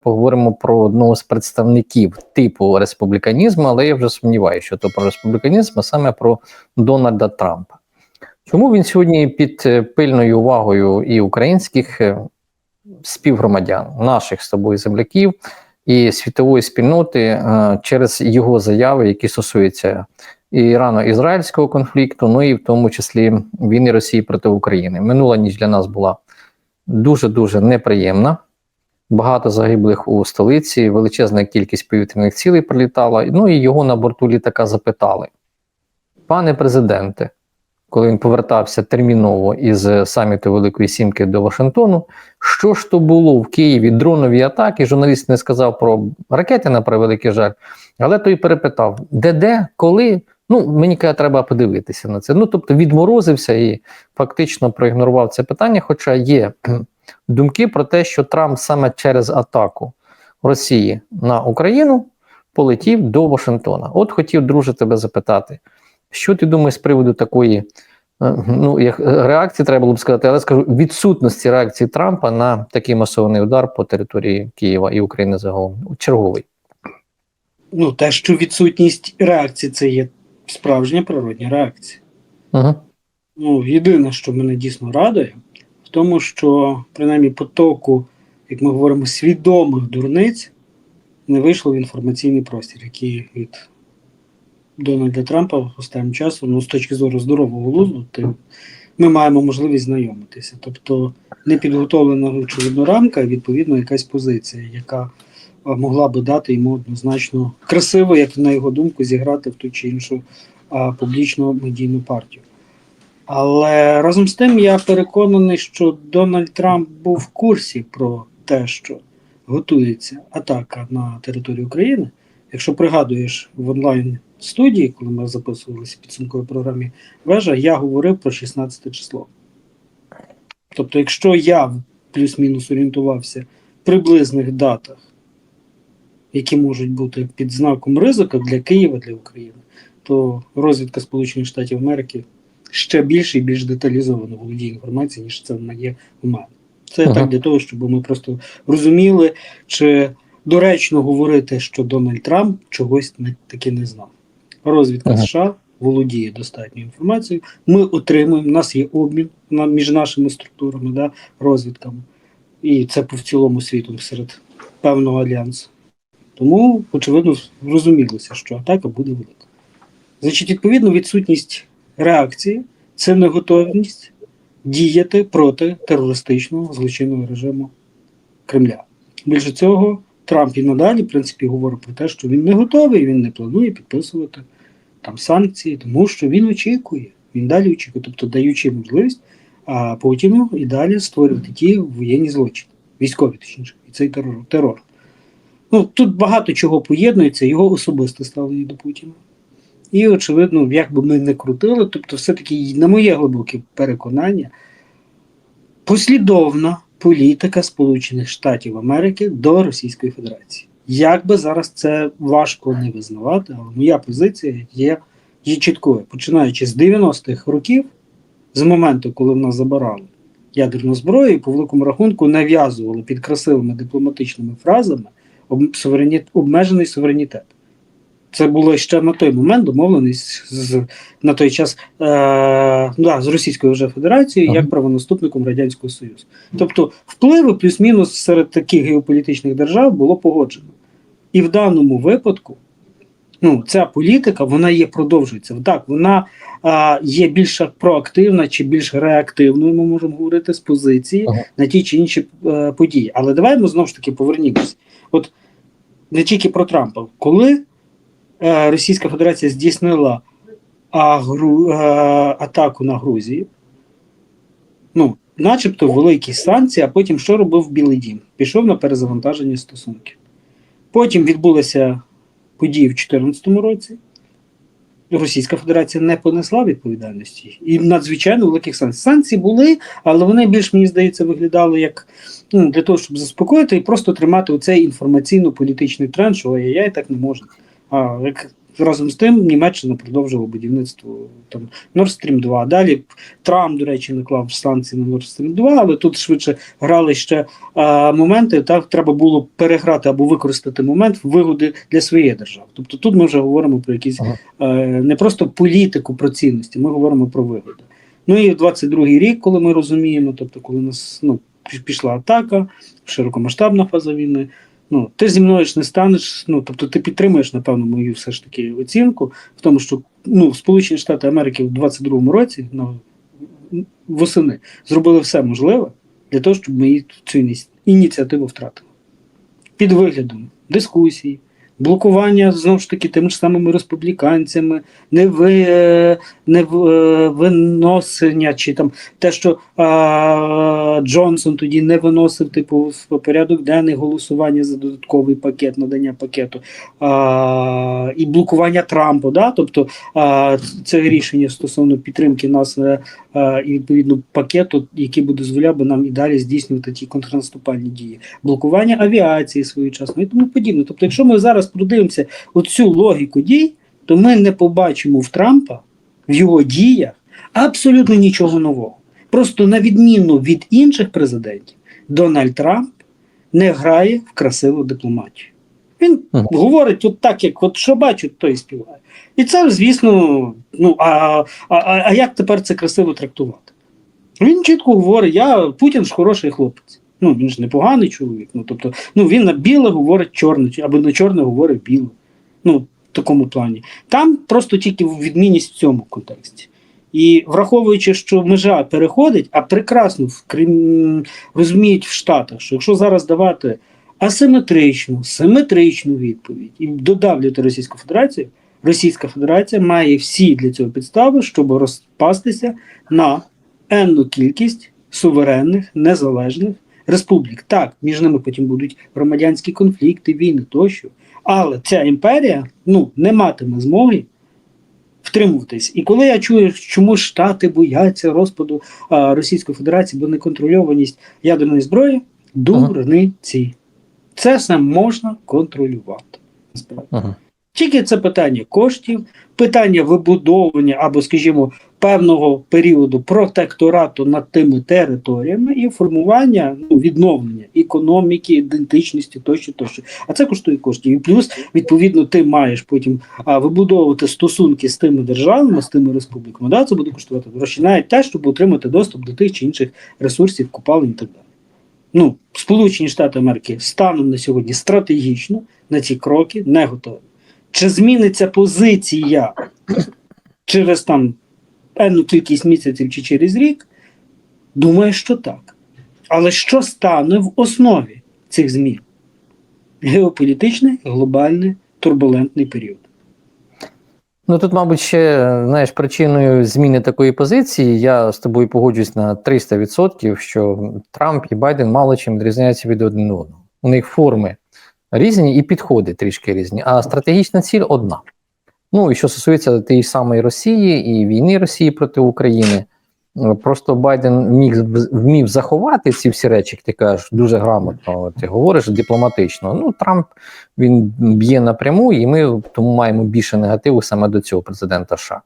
поговоримо про одного з представників типу республіканізму, але я вже сумніваюся, що то про республіканізм, а саме про Дональда Трампа. Чому він сьогодні під е, пильною увагою і українських е, співгромадян, наших з тобою земляків і світової спільноти е, через його заяви, які стосуються ірано-ізраїльського конфлікту, ну і в тому числі війни Росії проти України. Минула ніч для нас була дуже дуже неприємна. Багато загиблих у столиці, величезна кількість повітряних цілей прилітала. Ну і його на борту літака запитали: пане президенте, коли він повертався терміново із саміту Великої Сімки до Вашингтону, що ж то було в Києві дронові атаки? Журналіст не сказав про ракети, на превеликий жаль, але той перепитав: де де, коли? Ну, мені каже, треба подивитися на це. Ну, тобто відморозився і фактично проігнорував це питання. Хоча є думки про те, що Трамп саме через атаку Росії на Україну полетів до Вашингтона. От хотів, друже, тебе запитати, що ти думаєш з приводу такої е, ну, як реакції, треба було б сказати, але скажу відсутності реакції Трампа на такий масований удар по території Києва і України загалом черговий. Ну, те, що відсутність реакції це є справжня природня реакція. Угу. Ну, єдине, що мене дійсно радує, тому, що принаймні потоку, як ми говоримо, свідомих дурниць не вийшло в інформаційний простір, який від Дональда Трампа останнім часом, ну, з точки зору здорового глузду, ми маємо можливість знайомитися. Тобто не підготовлена очевидно рамка, відповідно якась позиція, яка могла би дати йому однозначно красиво, як на його думку, зіграти в ту чи іншу а, публічну медійну партію. Але разом з тим я переконаний, що Дональд Трамп був в курсі про те, що готується атака на територію України. Якщо пригадуєш в онлайн студії, коли ми записувалися в програмі Вежа, я говорив про 16 число. Тобто, якщо я плюс-мінус орієнтувався в приблизних датах, які можуть бути під знаком ризику для Києва, для України, то розвідка Сполучених Штатів Америки ще більше і більш деталізовано володіє інформацією, ніж це вона є у мене. Це Ага. так для того, щоб ми просто розуміли, чи доречно говорити, що Дональд Трамп чогось не таки не знав. Розвідка Ага. США володіє достатньою інформацією. Ми отримуємо, у нас є обмін на, між нашими структурами, да, розвідками. І це по в цілому світу серед певного альянсу. Тому, очевидно, зрозумілося, що атака буде велика. Значить, відповідно, відсутність реакції це неготовність діяти проти терористичного злочинного режиму Кремля. Більше цього, Трамп і надалі, в принципі, говорить про те, що він не готовий, він не планує підписувати там санкції, тому що він очікує, він далі очікує, тобто даючи можливість а, Путіну і далі створювати ті воєнні злочини, військові точніше, і цей терор. терор. Ну, тут багато чого поєднується, його особисте ставлення до Путіна. І, очевидно, як би ми не крутили, тобто, все-таки, на моє глибоке переконання, послідовна політика Сполучених Штатів Америки до Російської Федерації. Як би зараз це важко не визнавати, але моя позиція є, є чіткою. Починаючи з 90-х років, з моменту, коли в нас забирали ядерну зброю, по великому рахунку нав'язували під красивими дипломатичними фразами об, сувереніт, обмежений суверенітет. Це було ще на той момент домовленість з на той час е, да, з Російською вже Федерацією Ага. як правонаступником Радянського Союзу. Тобто впливи плюс-мінус серед таких геополітичних держав було погоджено. І в даному випадку ну, ця політика вона є продовжується. Так, вона а, є більш проактивна чи більш реактивною, ми можемо говорити, з позиції Ага. на ті чи інші е, події. Але давай ми знову ж таки повернімось. От не тільки про Трампа, коли е, Російська Федерація здійснила е, атаку на Грузію, ну, начебто великі санкції, а потім що робив Білий Дім? Пішов на перезавантаження стосунків. Потім відбулися події в 2014 році. Російська Федерація не понесла відповідальності і надзвичайно великих санкцій. Санкції були, але вони більш, мені здається, виглядали як ну, для того, щоб заспокоїти і просто тримати оцей інформаційно-політичний тренд, що ай-яй, так не можна. А як разом з тим Німеччина продовжила будівництво там Nord Stream 2. Далі Трамп, до речі, наклав санкції на Nord Stream 2, але тут швидше грали ще а, моменти. Так треба було переграти або використати момент в вигоди для своєї держави. Тобто тут ми вже говоримо про якісь Ага. е, не просто політику про цінності, ми говоримо про вигоди. Ну і 22-й рік, коли ми розуміємо, тобто, коли нас ну, пішла атака, широкомасштабна фаза війни. Ну, ти зі мною ж не станеш. Ну, тобто, ти підтримуєш, напевно, мою все ж таки оцінку в тому, що ну, Сполучені Штати Америки в 22-му році, ну, восени, зробили все можливе для того, щоб ми цю ініціативу втратили. Під виглядом дискусій, блокування знову ж таки тими ж самими республіканцями, не, ви, е, не е, виносення, чи там те, що а, Джонсон тоді не виносив типу в порядок денний голосування за додатковий пакет, надання пакету, а, і блокування Трампа. Да? Тобто а, це рішення стосовно підтримки нас е, е, і відповідно пакету, який би дозволяв би нам і далі здійснювати ті контрнаступальні дії, блокування авіації своєчасно і тому подібне. Тобто, якщо ми зараз продивимося оцю логіку дій, то ми не побачимо в Трампа в його діях абсолютно нічого нового. Просто на відміну від інших президентів, Дональд Трамп не грає в красиву дипломатію. Він Мгм. говорить от так, як от що бачить, то і співає. І це, звісно, ну а, а, а, а як тепер це красиво трактувати? Він чітко говорить: я Путін ж хороший хлопець. Ну, він ж непоганий чоловік. Ну, тобто, ну, він на біле говорить чорне, або на чорне говорить біле. Ну, в такому плані. Там просто тільки відмінність в цьому контексті. І враховуючи, що межа переходить, а прекрасно в Крим розуміють в Штатах, що якщо зараз давати асиметричну, симетричну відповідь і додавлювати Російську Федерацію, Російська Федерація має всі для цього підстави, щоб розпастися на енну кількість суверенних, незалежних республік. Так, між ними потім будуть громадянські конфлікти, війни тощо. Але ця імперія ну, не матиме змоги втримуватись. І коли я чую, чому Штати бояться розпаду а, Російської Федерації, бо неконтрольованість ядерної зброї, дурниці. Це все можна контролювати. Ага. Тільки це питання коштів, питання вибудовування або, скажімо, певного періоду протекторату над тими територіями і формування ну, відновлення економіки, ідентичності тощо, тощо. А це коштує коштів. І плюс, відповідно, ти маєш потім а, вибудовувати стосунки з тими державами, з тими республіками. Да, це буде коштувати гроші, навіть те, щоб отримати доступ до тих чи інших ресурсів, купалин і так далі. Ну, Сполучені Штати Америки станом на сьогодні стратегічно на ці кроки не готові. Чи зміниться позиція через там певну кількість місяців чи через рік? Думаю, що так. Але що стане в основі цих змін? Геополітичний, глобальний, турбулентний період. Ну тут, мабуть, ще знаєш, причиною зміни такої позиції, я з тобою погоджуюсь на 300%, що Трамп і Байден мало чим відрізняються від один одного. У них форми різні і підходи трішки різні, а стратегічна ціль одна. Ну і що стосується тієї самої Росії і війни Росії проти України, е, просто Байден міг вмів заховати ці всі речі, як ти кажеш, дуже грамотно. Ти говориш дипломатично. Ну Трамп він б'є напряму, і ми тому маємо більше негативу саме до цього президента США.